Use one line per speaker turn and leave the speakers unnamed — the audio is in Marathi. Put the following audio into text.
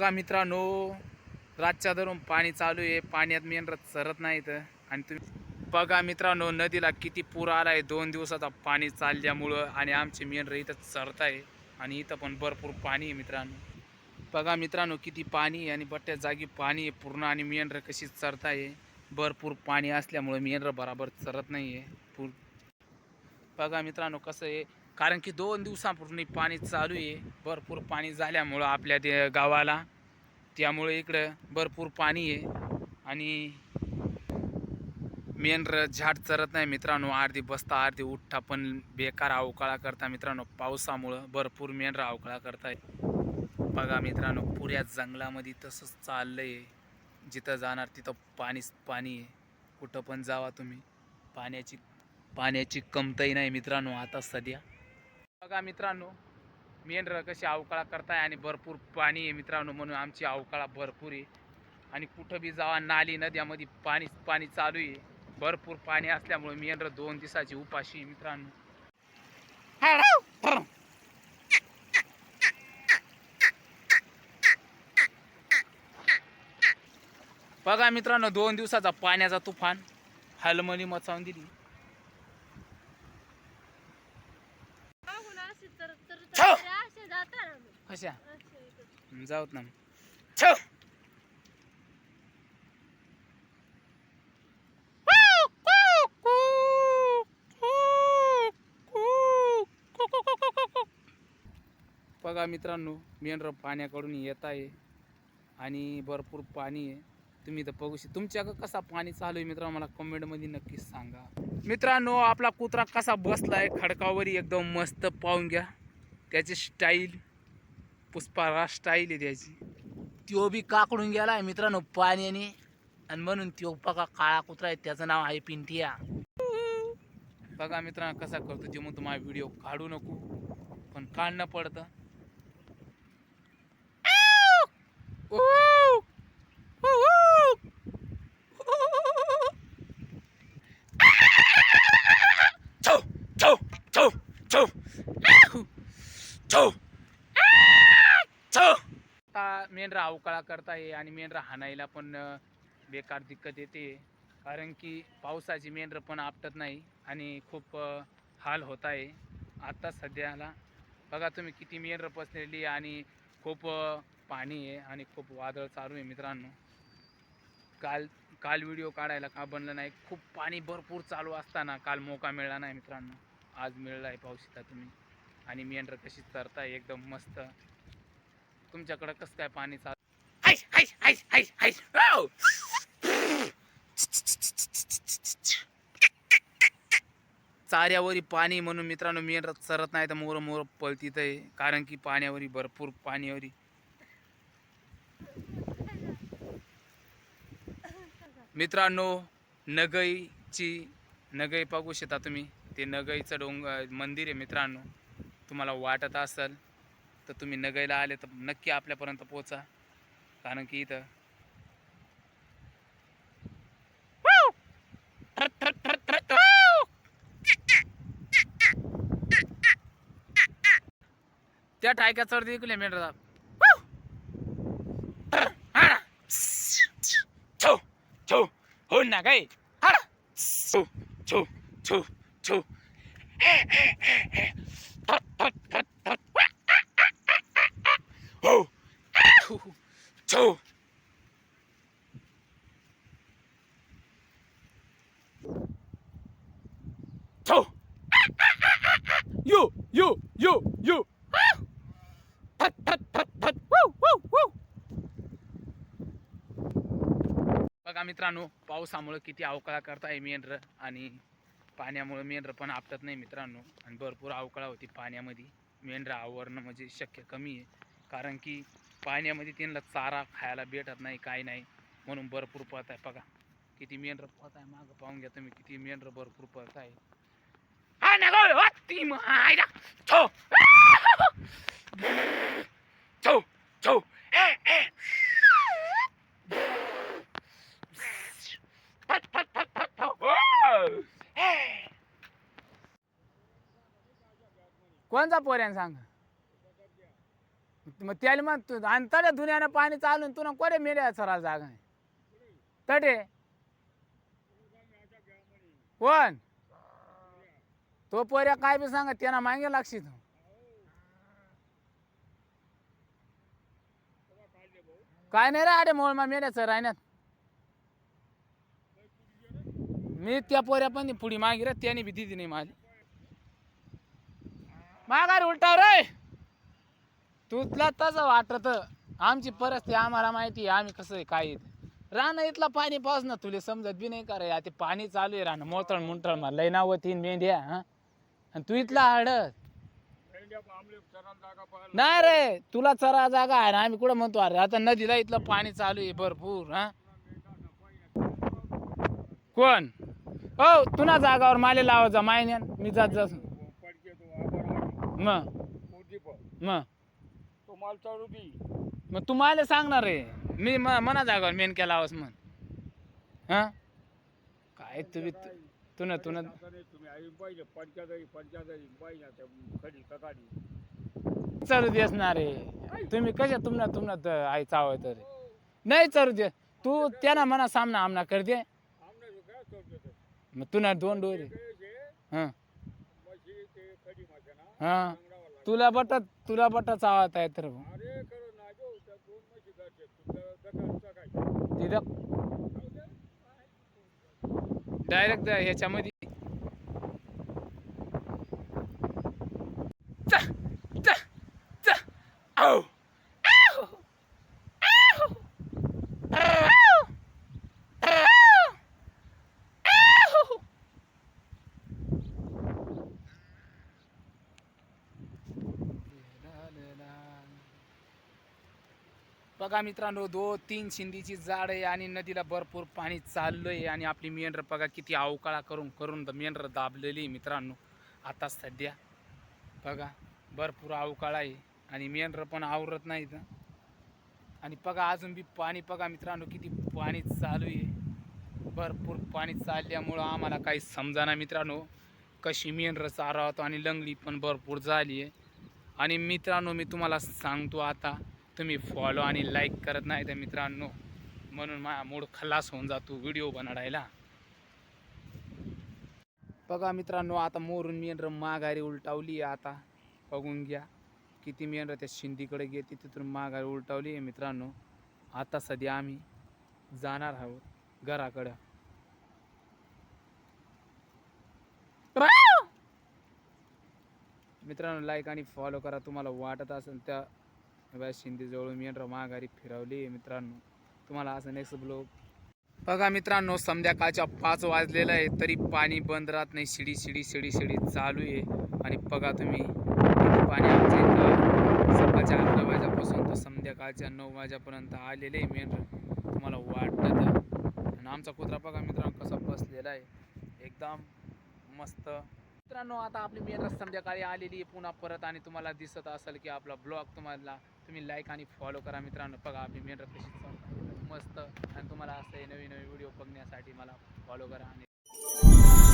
बघा मित्रांनो रातच्या धरून पाणी चालू आहे. पाण्यात मेंढर चरत नाहीत आणि तुम्ही बघा मित्रांनो नदीला किती पूर आला आहे दोन दिवसाचा पाणी चालल्यामुळं आणि आमचे मेनर इथं सरत आहे आणि इथं पण भरपूर पाणी आहे मित्रांनो. बघा मित्रांनो किती पाणी आहे आणि बट्ट्या जागी पाणी आहे पूर्ण. आणि मेंढर कशी चरत आहे भरपूर पाणी असल्यामुळं मेंढर बराबर चरत नाही आहे पूर बघा मित्रांनो कसं आहे. कारण की दोन दिवसापूर्वी पाणी चालू आहे. भरपूर पाणी झाल्यामुळं आपल्या ते गावाला. त्यामुळे इकडं भरपूर पाणी आहे. आणि मेंढर झाड चरत नाही मित्रांनो. अर्धी बसता अर्धी उठता पण बेकार अवकाळा करता मित्रांनो. पावसामुळं भरपूर मेंढर अवकाळा करताय. बघा मित्रांनो पुऱ्या जंगलामध्ये तसंच चाललंय. जिथं जाणार तिथं पाणीच पाणी आहे. कुठं पण जावा तुम्ही. पाण्याची पाण्याची कमतही नाही मित्रांनो आता सध्या. बघा मित्रांनो मेंढरं कशी अवकाळा करताय आणि भरपूर पाणी आहे मित्रांनो म्हणून आमची अवकाळा भरपूर आहे. आणि कुठं बी जावा नाली नद्यामध्ये पाणी पाणी चालू आहे. भरपूर पाणी असल्यामुळे मेंढर दोन दिवसाची उपाशी आहे मित्रांनो. बघा मित्रांनो दोन दिवसाचा पाण्याचा तुफान हलमणी मचावून दिली
मागून असे तर तर
छो!
तर असे इकडे.
जाऊत ना. छो बघा मित्रांनो मेंढर पाण्याकडून येत आहे आणि भरपूर पाणी आहे. तुम्ही तर बघू शकता. तुमच्याकडं कसा पाणी चालू आहे मित्रांनो मला कमेंटमध्ये नक्कीच सांगा. मित्रांनो आपला कुत्रा कसा बसलाय खडकावरी एकदम मस्त पाहून घ्या. त्याची स्टाईल पुष्पारा स्टाईल आहे त्याची. त्यो बी काकडून गेला आहे मित्रांनो पाण्याने. आणि म्हणून त्यो बघा काळा कुत्रा आहे त्याचं नाव आहे पिंटिया. बघा मित्रांनो कसा करतो ते मग तुम्हाला व्हिडिओ काढू नको. पण काढणं पडतं छो छो छो छो छो छो आता मेंढरा अवकाळा करताय आणि मेंढरा हाणायला पण बेकार दिक्कत येते. कारण की पावसाची मेंढर पण आपटत नाही आणि खूप हाल होत आहे आत्ता सध्याला बघा तुम्ही किती मेंढर पसलेली आणि खूप पाणी आहे आणि खूप वादळ चालू आहे मित्रांनो. काल काल व्हिडिओ काढायला का बनलं नाही? खूप पाणी भरपूर चालू असताना काल मोका मिळाला नाही मित्रांनो. आज मिळला आहे पाऊस इथं तुम्ही. आणि मेंढर कशी चरताय एकदम मस्त. तुमच्याकडं कसं काय पाणी चालू हायस, चाऱ्यावरी पाणी म्हणून मित्रांनो मी चरत नाही तर मोर मोर पळतीत आहे कारण की पाण्यावरी भरपूर पाण्यावरी. मित्रांनो नगईची नगई बघू शकता तुम्ही. ते नगईचं डोंग मंदिर आहे मित्रांनो. तुम्हाला वाटत असेल तर तुम्ही नगईला आले तर नक्की आपल्यापर्यंत पोचा कारण की इथं त्या ठायक्या चढ ऐकले मेंढरा. छो छो हो ना काय? छो छो छो छो. छो. यो यो यो यो. फट फट फट फट बघा मित्रांनो पावसामुळे किती अवकाळा करताय मेंढर आणि पाण्यामुळे मेंढर पण आपटत नाही मित्रांनो. आणि भरपूर अवकाळा होती पाण्यामध्ये. मेंढर आवरणं म्हणजे शक्य कमी आहे. कारण की पाण्यामध्ये त्यांना चारा खायला भेटत नाही काही नाही. म्हणून भरपूर पळत आहे बघा. किती मेंढर पळत आहे मागं पाहून घ्या तुम्ही किती मेंढर भरपूर पळत आहे. ना ती फट फट कोणचा पोऱ्यान सांग? मग त्याला मग तू आणि तडे दुनियानं पाणी चालून तुला कोरे मेल्या सराला जागा आहे तडे. कोण? तो पोऱ्या काय बी सांगा त्यांना मागे लागशी तू काय नाही रे अरे मोळ मा मेल्याचं राहण्यात मी त्या पोऱ्या पण पुढी मागे रे त्याने बी दिली नाही माझी माघार उलटाव रे! तुला तसं वाटत. आमची परिस्थिती आम्हाला माहिती आहे आम्ही कसं आहे काय आहे ते. रानं इथला पाणी पाऊस ना तुला समजत बी नाही करे ते पाणी चालू आहे रानं मोतळ मुंटळ मा लय नाव तीन मेंढ्या हा. आणि तू इथला हडत नाही रे तुला चरा जागा आहे ना आम्ही कुठं म्हणतो अरे आता नदीला इथलं पाणी चालू आहे भरपूर हा. कोण? हो तुला जागावर माले लावायचा मायन्यान. मी जात जास. मग. मग.
तुम्हाला चालू
मग तू मला सांगणार रे मी म- मना जागावर मेन केला आवाज म्हण. हा? काय तुम्ही तुन तुन
तुम्ही आई पाहिजे पंचायत पंचायत पाहिजे त्या खडी सकाळी
चरू देस ना रे तुम्ही कशा तुमना तुमना आई चावय तर नाही चरू दे. तू त्यांना मना सामना आमना कर दे.
आमने काय चालू
मग तुला दोन डोरे हा.
ते खडी ना
हा.
सांगडावं.
तुला बट तुला बट चावता येत रे
अरे खरं त्या दोन म्हशी
तिथं डायरेक्ट ह्याच्यामध्ये चा, चा, चा. आऊ. आऊ. आऊ. आऊ. आऊ. आऊ. बघा मित्रांनो दो तीन शिंदीची जाड आहे आणि नदीला भरपूर पाणी चाललंय आणि आपली मेंढर बघा किती अवकाळा करून करून मेंढर दाबलेली आहे मित्रांनो. आता सध्या बघा भरपूर अवकाळा आहे आणि मेंढर पण आवरत नाही आणि बघा अजून बी पाणी बघा मित्रांनो किती पाणी चालू आहे. भरपूर पाणी चालल्यामुळं आम्हाला काही समजाना मित्रांनो कशी मेंढर चारावतो आणि लंगडी पण भरपूर झाली आहे. आणि मित्रांनो मी तुम्हाला सांगतो आता तुम्ही फॉलो आणि लाईक करत नाही तर मित्रांनो म्हणून माझा मूड खलास होऊन जातो व्हिडिओ बनाडायला. बघा मित्रांनो आता मोरून मेंढर माघारी उलटावली आहे आता. बघून घ्या किती मेंढर त्या शिंदीकडे गेली तिथून माघारी उलटावली आहे मित्रांनो. आता सध्या आम्ही जाणार आहोत घराकडं. मित्रांनो लाईक आणि फॉलो करा. तुम्हाला वाटत असेल त्या बघा शिंदेजवळून मेंढर महागारी फिरवली मित्रांनो. तुम्हाला असं नेक्स्ट ब्लॉग बघा मित्रांनो संध्याकाळच्या पाच वाजलेलं आहे तरी पाणी बंद राहत नाही. शिडी शिडी शिडी शिडी चालू आहे. आणि बघा तुम्ही किती पाणी आमच्या इथं सकाळच्या अकरा वाजेपासून तर संध्याकाळच्या नऊ वाजेपर्यंत आलेले आहे मेन तुम्हाला वाटतं आणि आमचा कुत्रा बघा मित्रांनो कसा बसलेला आहे. एकदम मस्त. मित्रांनो आता आपली मेन संध्याकाळी आलेली आहे पुन्हा परत आणि तुम्हाला दिसत असेल की आपला ब्लॉग तुम्हाला तुम्ही लाईक आणि फॉलो करा मित्रांनो बघा आपली मेन कशी मस्त आणि तुम्हाला असं नवीन नवीन व्हिडिओ बघण्यासाठी मला फॉलो करा आणि